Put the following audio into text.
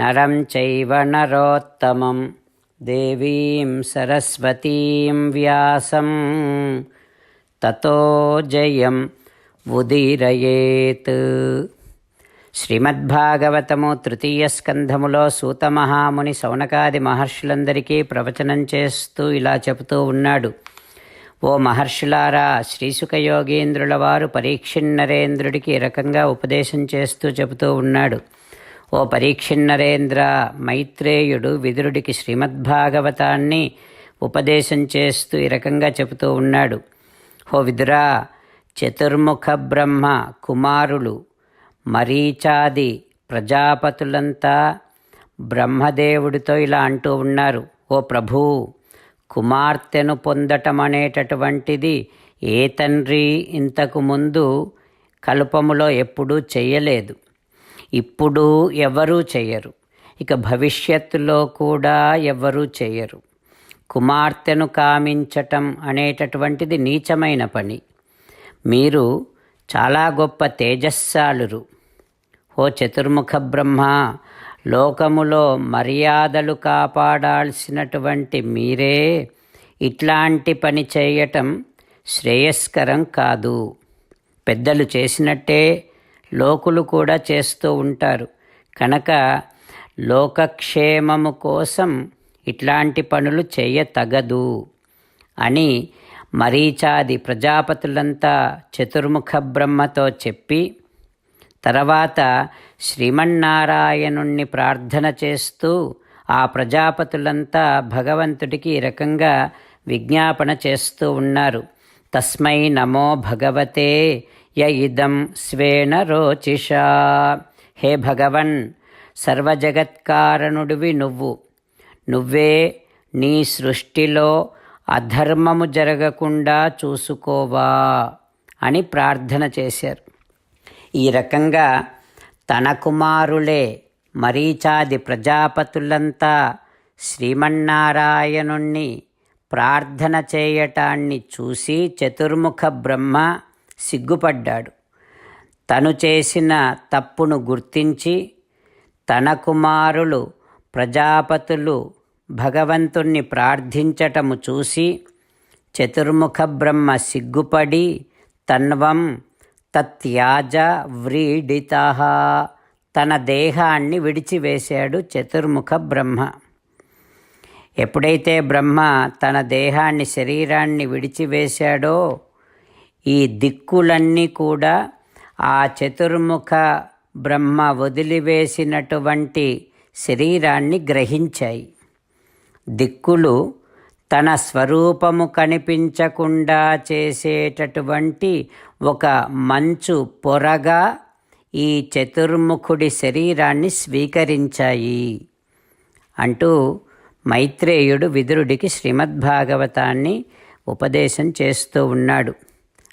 నరం చైవ నరోత్తమం. దేవీం సరస్వతీం వ్యాసం. తతో జయం ఉదీరయేత్. శ్రీమద్భాగవతము తృతీయ స్కంధములో సూతమహాముని సౌనకాది మహర్షులందరికీ ప్రవచనం చేస్తూ ఇలా చెబుతూ ఉన్నాడు. ఓ మహర్షులారా శ్రీసుఖ యోగేంద్రుల వారు పరీక్షిన్నరేంద్రుడికి ఈ రకంగా ఉపదేశం చేస్తూ చెబుతూ ఉన్నాడు. ఓ పరీక్షిన్నరేంద్ర మైత్రేయుడు విదురుడికి శ్రీమద్భాగవతాన్ని ఉపదేశం చేస్తూ ఈ రకంగా చెబుతూ ఉన్నాడు. ఓ విదురా చతుర్ముఖ బ్రహ్మ కుమారులు మరీచాది ప్రజాపతులంతా బ్రహ్మదేవుడితో ఇలా అంటూ ఉన్నారు. ఓ ప్రభూ కుమార్తెను పొందటం అనేటటువంటిది ఏ తండ్రి ఇంతకు ముందు కల్పములో ఎప్పుడూ చెయ్యలేదు. ఇప్పుడు ఎవరూ చేయరు ఇక భవిష్యత్తులో కూడా ఎవ్వరూ చేయరు కుమార్తెను కామించటం అనేటటువంటిది నీచమైన పని. మీరు చాలా గొప్ప తేజస్సాలురు. ఓ చతుర్ముఖ బ్రహ్మ లోకములో మర్యాదలు కాపాడాల్సినటువంటి మీరే ఇట్లాంటి పని చేయటం శ్రేయస్కరం కాదు. పెద్దలు చేసినట్టే లోకులు కూడా చేస్తూ ఉంటారు. కనుక లోకక్షేమము కోసం ఇట్లాంటి పనులు చేయతగదు అని మరీచాది ప్రజాపతులంతా చతుర్ముఖ బ్రహ్మతో చెప్పి తర్వాత శ్రీమన్నారాయణుణ్ణి ప్రార్థన చేస్తూ ఆ ప్రజాపతులంతా భగవంతుడికి ఈ రకంగా విజ్ఞాపన చేస్తూ ఉన్నారు. తస్మై నమో భగవతే య ఇదం స్వేన రోచిషా. హే భగవన్ సర్వజగత్కారణుడివి నువ్వు. నువ్వే నీ సృష్టిలో అధర్మము జరగకుండా చూసుకోవా అని ప్రార్థన చేశారు. ఈ రకంగా తన కుమారులే మరీచాది ప్రజాపతులంతా శ్రీమన్నారాయణుణ్ణి ప్రార్థన చేయటాన్ని చూసి చతుర్ముఖ బ్రహ్మ సిగ్గుపడ్డాడు. తను చేసిన తప్పును గుర్తించి తన కుమారులు ప్రజాపతులు భగవంతుణ్ణి ప్రార్థించటము చూసి చతుర్ముఖ బ్రహ్మ సిగ్గుపడి తన్వం తత్యాజ వ్రీడిత. తన దేహాన్ని విడిచివేశాడు చతుర్ముఖ బ్రహ్మ. ఎప్పుడైతే బ్రహ్మ తన దేహాన్ని శరీరాన్ని విడిచివేశాడో ఈ దిక్కులన్నీ కూడా ఆ చతుర్ముఖ బ్రహ్మ వదిలివేసినటువంటి శరీరాన్ని గ్రహించాయి. దిక్కులు తన స్వరూపము కనిపించకుండా చేసేటటువంటి ఒక మంచు పొరగా ఈ చతుర్ముఖుడి శరీరాన్ని స్వీకరించాయి. అంటూ మైత్రేయుడు విదురుడికి శ్రీమద్భాగవతాన్ని ఉపదేశం చేస్తూ ఉన్నాడు.